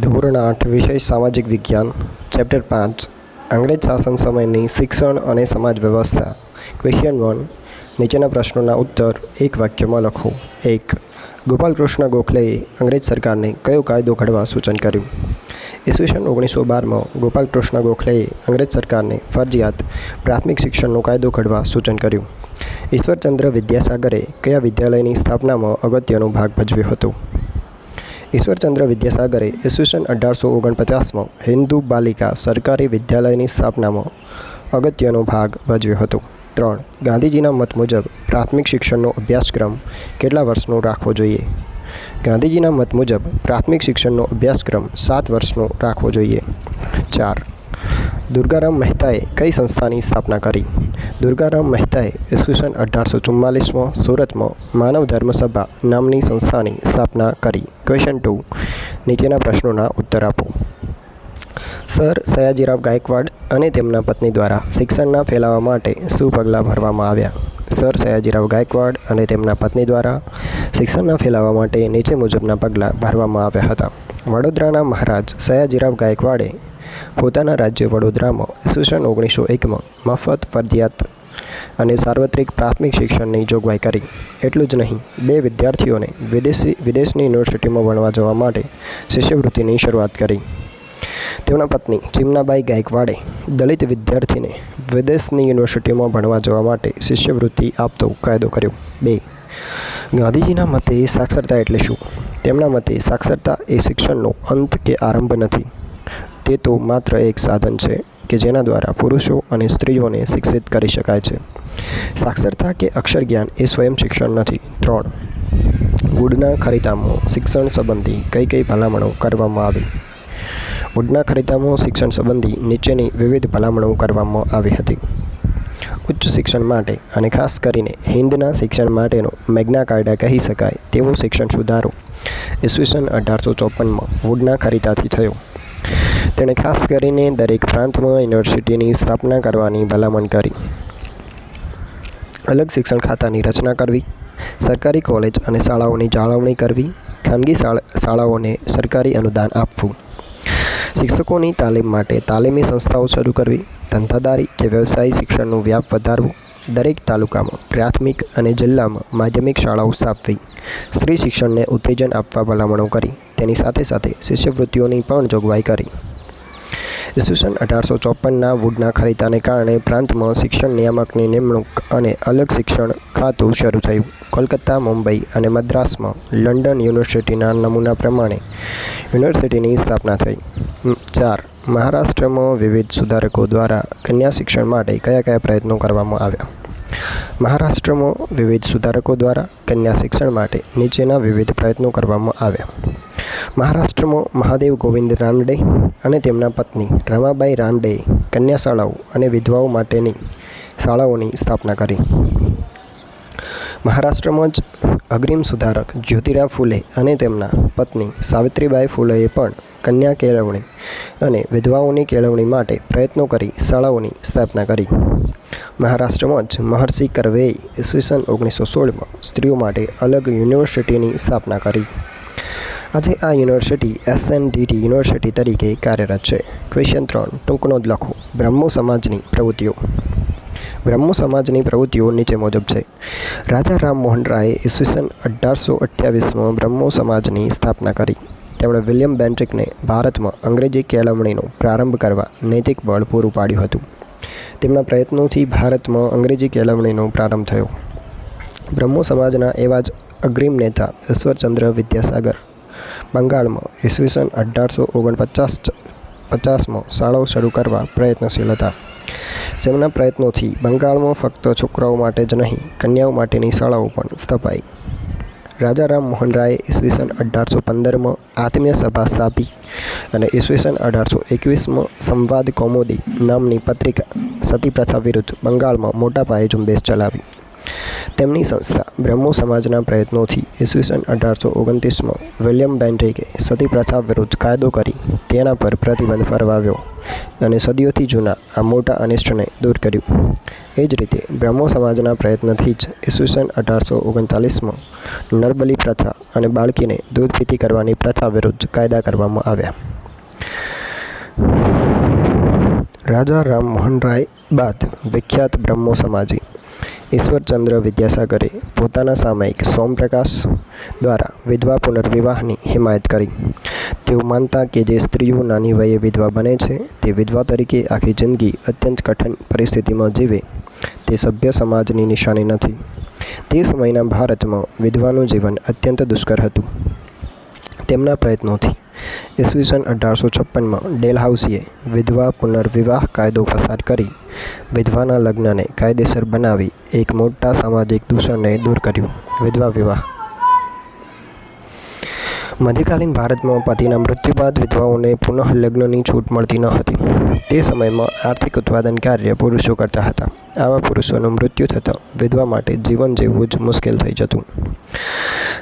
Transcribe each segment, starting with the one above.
ધોરણ આઠ, વિષય સામાજિક વિજ્ઞાન, ચેપ્ટર પાંચ, અંગ્રેજ શાસન સમયની શિક્ષણ અને સમાજ વ્યવસ્થા. ક્વેશ્ચન વન નીચેના પ્રશ્નોના ઉત્તર એક વાક્યમાં લખો. એક, ગોપાલકૃષ્ણ ગોખલેએ અંગ્રેજ સરકારને કયો કાયદો ઘડવા સૂચન કર્યું? ઈસવીસન ઓગણીસો બારમાં ગોપાલકૃષ્ણ ગોખલેએ અંગ્રેજ સરકારને ફરજિયાત પ્રાથમિક શિક્ષણનો કાયદો ઘડવા સૂચન કર્યું. ઈશ્વરચંદ્ર વિદ્યાસાગરે કયા વિદ્યાલયની સ્થાપનામાં અગત્યનો ભાગ ભજવ્યો હતો? ઈશ્વરચંદ્ર વિદ્યાસાગરે ઈસવીસન અઢારસો ઓગણપચાસમાં હિન્દુ બાલિકા સરકારી વિદ્યાલયની સ્થાપનામાં અગત્યનો ભાગ ભજવ્યો હતો. ત્રણ, ગાંધીજીના મત મુજબ પ્રાથમિક શિક્ષણનો અભ્યાસક્રમ કેટલા વર્ષનો રાખવો જોઈએ? ગાંધીજીના મત મુજબ પ્રાથમિક શિક્ષણનો અભ્યાસક્રમ સાત વર્ષનો રાખવો જોઈએ. ચાર દુર્ગારામ મહેતાએ કઈ સંસ્થાની સ્થાપના કરી? દુર્ગારામ મહેતાએ ઈસવીસન અઢારસો ચુમ્માલીસમાં સુરતમાં માનવ ધર્મ સભા નામની સંસ્થાની સ્થાપના કરી. ક્વેશ્ચન ટુ નીચેના પ્રશ્નોના ઉત્તર આપો. સર સયાજીરાવ ગાયકવાડ અને તેમના પત્ની દ્વારા શિક્ષણના ફેલાવા માટે શું પગલાં ભરવામાં આવ્યા? સર સયાજીરાવ ગાયકવાડ અને તેમના પત્ની દ્વારા શિક્ષણના ફેલાવા માટે નીચે મુજબના પગલાં ભરવામાં આવ્યા હતા. વડોદરાના મહારાજ સયાજીરાવ ગાયકવાડે પોતાના રાજ્ય વડોદરામાં ઈસવીસન ઓગણીસો એકમાં મફત ફરજિયાત અને સાર્વત્રિક પ્રાથમિક શિક્ષણની જોગવાઈ કરી. એટલું જ નહીં, બે વિદ્યાર્થીઓને વિદેશી વિદેશની યુનિવર્સિટીમાં ભણવા જવા માટે શિષ્યવૃત્તિની શરૂઆત કરી. તેમના પત્ની ચિમનાબાઈ ગાયકવાડે દલિત વિદ્યાર્થીને વિદેશની યુનિવર્સિટીમાં ભણવા જવા માટે શિષ્યવૃત્તિ આપતો કાયદો કર્યો. બે. ગાંધીજીના મતે સાક્ષરતા એટલે શું? તેમના મતે સાક્ષરતા એ શિક્ષણનો અંત કે આરંભ નથી. તે તો માત્ર એક સાધન છે કે જેના દ્વારા પુરુષો અને સ્ત્રીઓને શિક્ષિત કરી શકાય છે. સાક્ષરતા કે અક્ષર જ્ઞાન એ સ્વયં શિક્ષણ નથી. ત્રણ. ગુડના ખરીદામાં શિક્ષણ સંબંધી કઈ કઈ ભલામણો કરવામાં આવી? વુડના ખરીદામાં શિક્ષણ સંબંધી નીચેની વિવિધ ભલામણો કરવામાં આવી હતી. ઉચ્ચ શિક્ષણ માટે અને ખાસ કરીને હિન્દના શિક્ષણ માટેનો મેગ્ના કાર્ડા કહી શકાય તેવો શિક્ષણ સુધારો ઈસવીસન અઢારસો ચોપનમાં વુડના ખરીદાથી થયો. તેણે ખાસ કરીને દરેક પ્રાંતમાં યુનિવર્સિટીની સ્થાપના કરવાની ભલામણ કરી. અલગ શિક્ષણ ખાતાની રચના કરવી, સરકારી કોલેજ અને શાળાઓની જાળવણી કરવી, ખાનગી શાળાઓને સરકારી અનુદાન આપવું. શિક્ષકોની તાલીમ માટે તાલીમી સંસ્થાઓ શરૂ કરવી, ધંધાદારી કે વ્યવસાયી શિક્ષણનું વ્યાપ વધારવું, દરેક તાલુકામાં, પ્રાથમિક અને જિલ્લામાં માધ્યમિક શાળાઓ સ્થાપવી, સ્ત્રી શિક્ષણને ઉત્તેજન આપવા ભલામણો કરી, તેની સાથે સાથે શિષ્યવૃત્તિઓની પણ જોગવાઈ કરી. ઈસવીસન અઢારસો ચોપનના વુડના ખરીદાને કારણે પ્રાંતમાં શિક્ષણ નિયામકની નિમણૂક અને અલગ શિક્ષણ ખાતું શરૂ થયું. કોલકાતા, મુંબઈ અને મદ્રાસમાં લંડન યુનિવર્સિટીના નમૂના પ્રમાણે યુનિવર્સિટીની સ્થાપના થઈ. ચાર. મહારાષ્ટ્રમાં વિવિધ સુધારકો દ્વારા કન્યા શિક્ષણ માટે કયા કયા પ્રયત્નો કરવામાં આવ્યા? મહારાષ્ટ્રમાં વિવિધ સુધારકો દ્વારા કન્યા શિક્ષણ માટે નીચેના વિવિધ પ્રયત્નો કરવામાં આવ્યા. મહારાષ્ટ્રમાં મહાદેવ ગોવિંદ રાનડે અને તેમના પત્ની રમાબાઈ રાનડેએ કન્યા શાળાઓ અને વિધવાઓ માટેની શાળાઓની સ્થાપના કરી. મહારાષ્ટ્રમાં જ અગ્રીમ સુધારક જ્યોતિરાવ ફૂલે અને તેમના પત્ની સાવિત્રીબાઈ ફૂલેએ પણ કન્યા કેળવણી અને વિધવાઓની કેળવણી માટે પ્રયત્નો કરી શાળાઓની સ્થાપના કરી. મહારાષ્ટ્રમાં જ મહર્ષિ કરવેએ ઈસવીસન ઓગણીસો સોળમાં સ્ત્રીઓ માટે અલગ યુનિવર્સિટીની સ્થાપના કરી. આજે આ યુનિવર્સિટી એસએનડીટી યુનિવર્સિટી તરીકે કાર્યરત છે. ક્વેશ્ચન ત્રણ ટૂંકનો જ લખો. બ્રહ્મો સમાજની પ્રવૃત્તિઓ. બ્રહ્મો સમાજની પ્રવૃત્તિઓ નીચે મુજબ છે. રાજા રામમોહન રાયે ઈસવીસન અઢારસો અઠ્યાવીસમાં બ્રહ્મો સમાજની સ્થાપના કરી. તેમણે વિલિયમ બેન્ટ્રિકને ભારતમાં અંગ્રેજી કેળવણીનો પ્રારંભ કરવા નૈતિક બળ પૂરું પાડ્યું હતું. તેમના પ્રયત્નોથી ભારતમાં અંગ્રેજી કેળવણીનો પ્રારંભ થયો. બ્રહ્મો સમાજના એવા જ અગ્રીમ નેતા ઈશ્વરચંદ્ર વિદ્યાસાગર. બંગાળમાં ઈસવીસન અઢારસો ઓગણપચાસ પચાસમાં શાળાઓ શરૂ કરવા પ્રયત્નશીલ હતા. જેમના પ્રયત્નોથી બંગાળમાં ફક્ત છોકરાઓ માટે જ નહીં, કન્યાઓ માટેની શાળાઓ પણ સ્થપાઈ. રાજા રામ મોહન રાયે ઈસવીસન અઢારસો પંદરમાં આત્મીય સભા સ્થાપી અને ઈસવીસન અઢારસો એકવીસમાં સંવાદ કૌમુદી નામની પત્રિકા સતી પ્રથા વિરુદ્ધ બંગાળમાં મોટા પાયે ઝુંબેશ ચલાવી. તેમની સંસ્થા બ્રહ્મો સમાજના પ્રયત્નોથી ઈસવીસન અઢારસો ઓગણત્રીસમાં વિલિયમ બેન્ટેકે સતી પ્રથા વિરુદ્ધ કાયદો કરી તેના પર પ્રતિબંધ ફરવાવ્યો અને સદીઓથી જૂના આ મોટા અનિષ્ટને દૂર કર્યું. એ જ રીતે બ્રહ્મો સમાજના પ્રયત્નથી જ ઈસવીસન અઢારસો ઓગણચાલીસમાં નરબલી પ્રથા અને બાળકીને દૂધ પીતી કરવાની પ્રથા વિરુદ્ધ કાયદા કરવામાં આવ્યા. રાજા રામ મોહન રાય બાદ વિખ્યાત બ્રહ્મો સમાજી ઈશ્વરચંદ્ર વિદ્યાસાગરે પોતાના સામયિક સોમપ્રકાશ દ્વારા વિધવા પુનર્વિવાહની હિમાયત કરી. તેઓ માનતા કે જે સ્ત્રીઓ નાની વયે વિધવા બને છે, તે વિધવા તરીકે આખી જિંદગી અત્યંત કઠિન પરિસ્થિતિમાં જીવે, તે સભ્ય સમાજની નિશાની નથી. તે સમયના ભારતમાં વિધવાનું જીવન અત્યંત દુષ્કર હતું. તેમના પ્રયત્નોથી ઈસવીસન અઢારસો છપ્પનમાં ડેલહાઉસીએ વિધવા પુનર્વિવાહ કાયદો પસાર કરી વિધવાના લગ્નને કાયદેસર બનાવી એક મોટા સામાજિક દૂષણને દૂર કર્યું. વિધવા વિવાહ. મધ્યકાલીન ભારતમાં પતિના મૃત્યુ બાદ વિધવાઓને પુનઃ લગ્નની છૂટ મળતી ન હતી. તે સમયમાં આર્થિક ઉત્પાદન કાર્ય પુરુષો કરતા હતા. આવા પુરુષોનું મૃત્યુ થતાં વિધવા માટે જીવન જીવવું જ મુશ્કેલ થઈ જતું.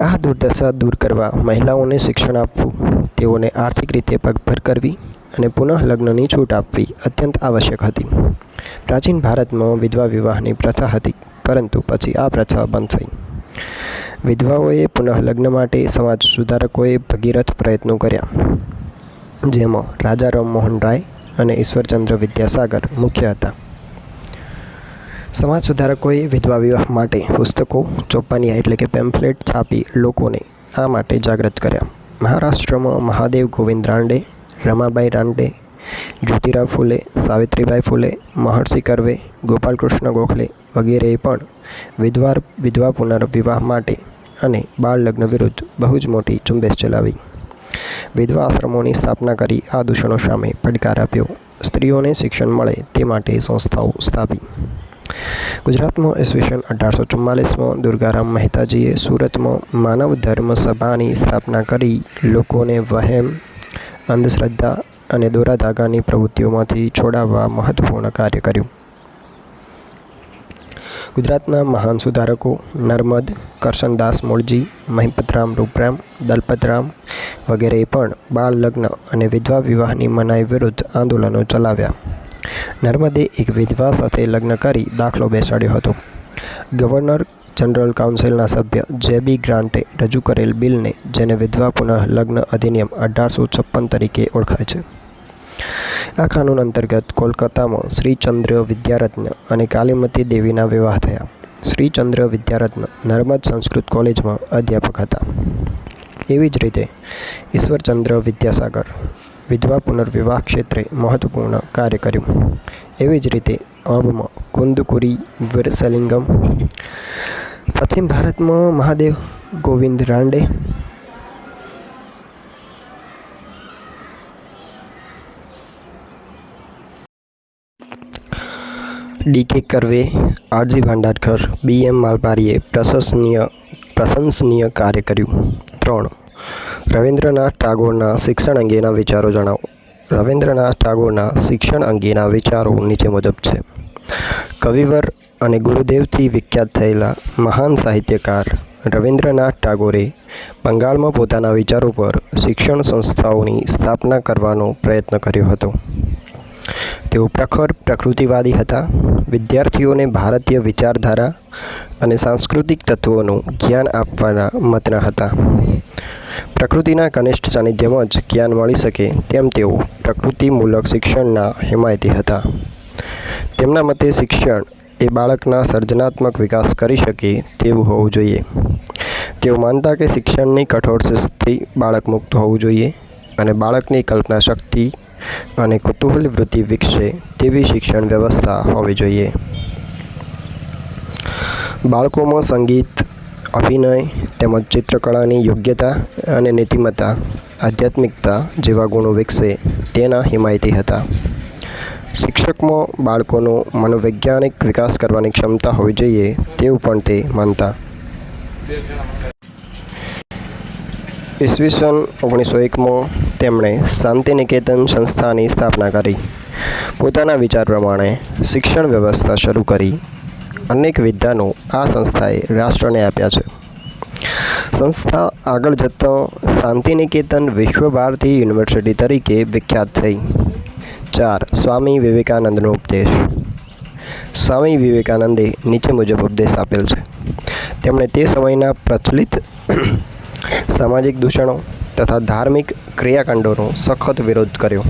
આ દુર્દશા દૂર કરવા મહિલાઓને શિક્ષણ આપવું, તેઓને આર્થિક રીતે પગભર કરવી અને પુનઃ લગ્નની છૂટ આપવી અત્યંત આવશ્યક હતી. પ્રાચીન ભારતમાં વિધવા વિવાહની પ્રથા હતી, પરંતુ પછી આ પ્રથા બંધ થઈ. વિધવાઓએ પુનઃ લગ્ન માટે સમાજ સુધારકોએ ભગીરથ પ્રયત્નો કર્યા, જેમાં રાજા રામમોહન રાય અને ઈશ્વરચંદ્ર વિદ્યાસાગર મુખ્ય હતા. સમાજ સુધારકોએ વિધવા વિવાહ માટે પુસ્તકો ચોપાનિયા એટલે કે પેમ્ફલેટ છાપી લોકોને આ માટે જાગૃત કર્યા. મહારાષ્ટ્રમાં મહાદેવ ગોવિંદ રાંડે રમાબાઈ રાંડે, જ્યોતિરાવ ફૂલે, સાવિત્રીબાઈ ફૂલે, મહર્ષિ કર્વે, ગોપાલકૃષ્ણ ગોખલે વગેરેએ પણ વિધવા વિધવા પુનર્વિવાહ માટે અને બાળ લગ્ન વિરુદ્ધ બહુ જ મોટી ઝુંબેશ ચલાવી. વિધવા આશ્રમોની સ્થાપના કરી આ દૂષણો સામે પડકાર આપ્યો. સ્ત્રીઓને શિક્ષણ મળે તે માટે સંસ્થાઓ સ્થાપી. ગુજરાતમાં ઈસવીસન અઢારસો ચુમ્માલીસમાં દુર્ગારામ મહેતાજીએ સુરતમાં માનવ ધર્મ સભાની સ્થાપના કરી લોકોને વહેમ અંધશ્રદ્ધા અને દોરા ધાગાની પ્રવૃત્તિઓમાંથી છોડાવવા મહત્વપૂર્ણ કાર્ય કર્યું. ગુજરાતના મહાન સુધારકો નર્મદ, કરશનદાસ મૂળજી મહિપતરામ રૂપરામ, દલપતરામ વગેરેએ પણ બાળ લગ્ન અને વિધવા વિવાહની મનાઈ વિરુદ્ધ આંદોલનો ચલાવ્યા. નર્મદે એક વિધવા સાથે લગ્ન કરી દાખલો બેસાડ્યો હતો. ગવર્નર જનરલ કાઉન્સિલના સભ્ય જે બી ગ્રાન્ટે રજૂ કરેલ બિલને, જેને વિધવા પુનઃ લગ્ન અધિનિયમ અઢારસો છપ્પન તરીકે ઓળખાય છે. આ કાનૂન અંતર્ગત કોલકાતામાં શ્રીચંદ્ર વિદ્યારત્ન અને કાલીમતી દેવીના વિવાહ થયા. શ્રીચંદ્ર વિદ્યારત્ન નર્મદ સંસ્કૃત કોલેજમાં અધ્યાપક હતા. એવી જ રીતે ઈશ્વરચંદ્ર વિદ્યાસાગર વિધવા પુનર્વિવાહ ક્ષેત્રે મહત્વપૂર્ણ કાર્ય કર્યું. એવી જ રીતે અબમાં કુંદકુરી વીરસલિંગમ પશ્ચિમ ભારતમાં મહાદેવ ગોવિંદ રાંડે. ડી કે કરવે, આરજી ભાંડારકર, બી એમ માલપારીએ પ્રશંસનીય પ્રશંસનીય કાર્ય કર્યું. ત્રણ. રવિન્દ્રનાથ ટાગોરના શિક્ષણ અંગેના વિચારો જણાવો. રવિન્દ્રનાથ ટાગોરના શિક્ષણ અંગેના વિચારો નીચે મુજબ છે. કવિવર અને ગુરુદેવથી વિખ્યાત થયેલા મહાન સાહિત્યકાર રવિન્દ્રનાથ ટાગોરે બંગાળમાં પોતાના વિચારો પર શિક્ષણ સંસ્થાઓની સ્થાપના કરવાનો પ્રયત્ન કર્યો હતો. તેઓ પ્રખર પ્રકૃતિવાદી હતા. વિદ્યાર્થીઓને ભારતીય વિચારધારા અને સાંસ્કૃતિક તત્વોનું જ્ઞાન આપવાના મતના હતા. પ્રકૃતિના કનિષ્ઠ સાનિધ્યમાં જ જ્ઞાન મળી શકે તેમ તેઓ પ્રકૃતિમૂલક શિક્ષણના હિમાયતી હતા. તેમના મતે શિક્ષણ એ બાળકના સર્જનાત્મક વિકાસ કરી શકે તેવું હોવું જોઈએ. તેઓ માનતા કે શિક્ષણની કઠોર શિસ્તથી બાળક મુક્ત હોવું જોઈએ અને બાળકની કલ્પના શક્તિ અને કુતૂહલ વૃત્તિ વિકસે તેવી શિક્ષણ વ્યવસ્થા હોવી જોઈએ. બાળકોમાં સંગીત, અભિનય તેમજ ચિત્રકળાની યોગ્યતા અને નીતિમત્તા, આધ્યાત્મિકતા જેવા ગુણો વિકસે તેના હિમાયતી હતા. શિક્ષકમાં બાળકોનો મનોવૈજ્ઞાનિક વિકાસ કરવાની ક્ષમતા હોવી જોઈએ તેવું પણ તે માનતા. ઈસવીસન ઓગણીસો એકમાં તેમણે શાંતિનિકેતન સંસ્થાની સ્થાપના કરી. પોતાના વિચાર પ્રમાણે શિક્ષણ વ્યવસ્થા શરૂ કરી. અનેક વિદ્યાનો આ સંસ્થાએ રાષ્ટ્રને આપ્યા છે. સંસ્થા આગળ જતાં શાંતિનિકેતન વિશ્વ ભારતી યુનિવર્સિટી તરીકે વિખ્યાત થઈ. ચાર સ્વામી વિવેકાનંદનો ઉપદેશ. સ્વામી વિવેકાનંદે નીચે મુજબ ઉપદેશ આપેલ છે. તેમણે તે સમયના પ્રચલિત સામાજિક દૂષણો તથા ધાર્મિક ક્રિયાકાંડોનો સખત વિરોધ કર્યો.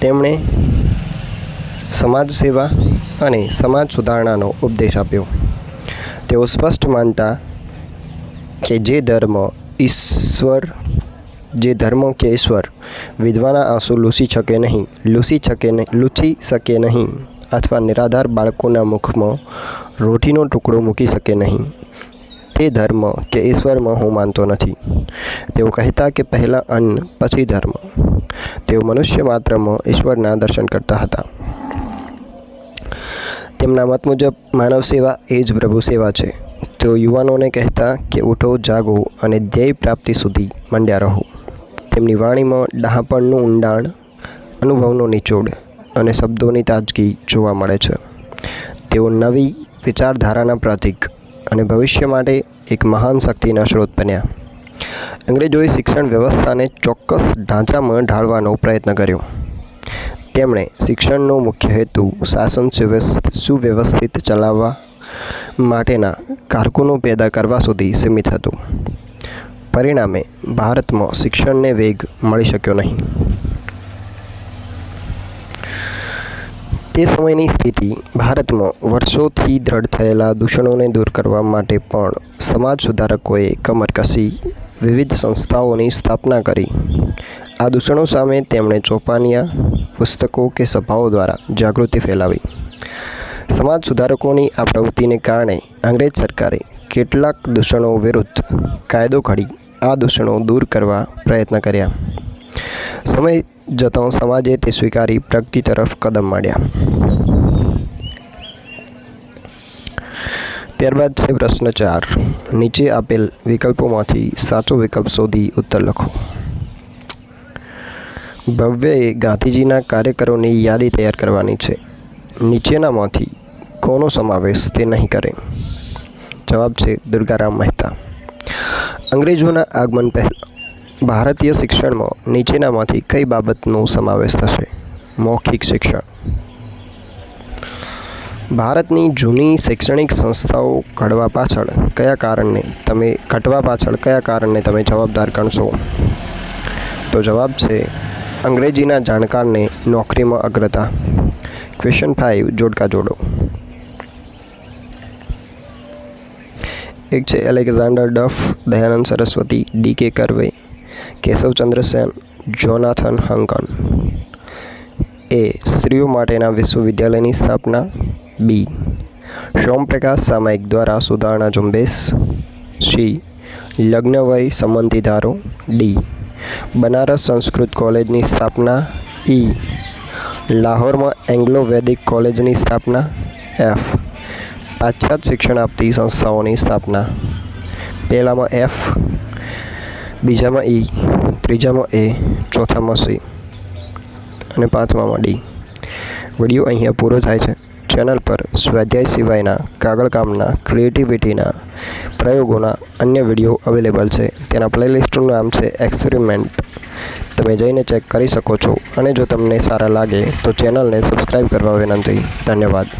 તેમણે સમાજ સેવા અને સમાજ સુધારણાનો ઉપદેશ આપ્યો. તેઓ સ્પષ્ટ માનતા કે જે ધર્મ ઈશ્વર જે ધર્મ કે ઈશ્વર. વિધવાના આંસુ લૂસી શકે નહીં, લૂસી શકે નહીં, લૂછી શકે નહીં અથવા નિરાધાર બાળકોના મુખમાં રોટીનો ટુકડો મૂકી શકે નહીં. તે ધર્મ કે ઈશ્વરમાં હું માનતો નથી. તેઓ કહેતા કે પહેલાં અન્ન, પછી ધર્મ. તેઓ મનુષ્ય માત્રમાં ઈશ્વરના દર્શન કરતા હતા. તેમના મત મુજબ માનવ સેવા એ જ પ્રભુ સેવા છે. તેઓ યુવાનોને કહેતા કે ઉઠો, જાગો અને ધ્યેય પ્રાપ્તિ સુધી મંડ્યા રહો. તેમની વાણીમાં ડહાપણનું ઊંડાણ, અનુભવનો નિચોડ અને શબ્દોની તાજગી જોવા મળે છે. તેઓ નવી વિચારધારાના પ્રતીક અને ભવિષ્ય માટે એક મહાન શક્તિના સ્ત્રોત બન્યા. અંગ્રેજોએ શિક્ષણ વ્યવસ્થાને ચોક્કસ ઢાંચામાં ઢાળવાનો પ્રયત્ન કર્યો. તેમણે શિક્ષણનો મુખ્ય હેતુ શાસન સુવ્યવસ- સુવ્યવસ્થિત ચલાવવા માટેના કારકુનો પેદા કરવા સુધી સીમિત હતું. પરિણામે ભારતમાં શિક્ષણને વેગ મળી શક્યો નહીં. તે સમયની સ્થિતિ ભારતમાં વર્ષોથી દ્રઢ થયેલા દૂષણોને દૂર કરવા માટે પણ સમાજ સુધારકોએ કમર કસી વિવિધ સંસ્થાઓની સ્થાપના કરી. આ દૂષણો સામે તેમણે ચોપાનિયા પુસ્તકો કે સભાઓ દ્વારા જાગૃતિ ફેલાવી. સમાજ સુધારકોની આ પ્રવૃત્તિને કારણે અંગ્રેજ સરકારે કેટલાક દૂષણો વિરુદ્ધ કાયદો ઘડી આ દૂષણો દૂર કરવા પ્રયત્ન કર્યા. સમય જતો સમાજે તે સ્વીકારી પ્રગતિ તરફ કદમ માંડ્યા ત્યારબાદ છે પ્રશ્ન ચાર. નીચે આપેલ વિકલ્પોમાંથી સાચો વિકલ્પ શોધી ઉત્તર લખો. ભવ્યએ ગાંધીજીના કાર્યકરોની યાદી તૈયાર કરવાની છે. નીચેનામાંથી કોનો સમાવેશ તે નહીં કરે. જવાબ છે દુર્ગારામ મહેતા. અંગ્રેજોના આગમન પહેલાં ભારતીય શિક્ષણમાં નીચેનામાંથી કઈ બાબતનો સમાવેશ થશે? મૌખિક શિક્ષણ. ભારતની જૂની શૈક્ષણિક સંસ્થાઓ ઘડવા પાછળ કયા કારણને તમે, ઘટવા પાછળ કયા કારણને તમે જવાબદાર ગણશો? તો જવાબ છે, અંગ્રેજીના જાણકારને નોકરીમાં અગ્રતા. ક્વેશ્ચન ફાઇવ જોડકા જોડો. એક છે Alexander Duff, Dayanand Saraswati, D K Karve, Keshavchandra Sen, Jonathan Duncan. એ સ્ત્રીઓ માટેના વિશ્વવિદ્યાલયની સ્થાપના. બી. સોમપ્રકાશ સામાયિક દ્વારા સુધારણા ઝુંબેશ. સી. લગ્નવય સંબંધી ધારો ડી. બનારસ સંસ્કૃત કોલેજની સ્થાપના. ઈ. લાહોરમાં એંગ્લો વૈદિક કોલેજની સ્થાપના. એફ. પાશ્ચાત્ય શિક્ષણ આપતી સંસ્થાઓની સ્થાપના. પહેલામાં એફ બીજામાં ઈ ત્રીજામાં એ ચોથામાં સી અને પાંચમામાં ડી વીડિયો અહીંયા પૂરો થાય છે. ચેનલ પર સ્વાધ્યાય સિવાયના કાગળ કામના ક્રિએટિવિટીના પ્રયોગોના અન્ય વીડિયો અવેલેબલ છે. તેના પ્લેલિસ્ટનું નામ છે એક્સપેરિમેન્ટ તમે જઈને ચેક કરી શકો છો અને જો તમને સારા લાગે તો ચેનલને સબસ્ક્રાઈબ કરવા વિનંતી. ધન્યવાદ.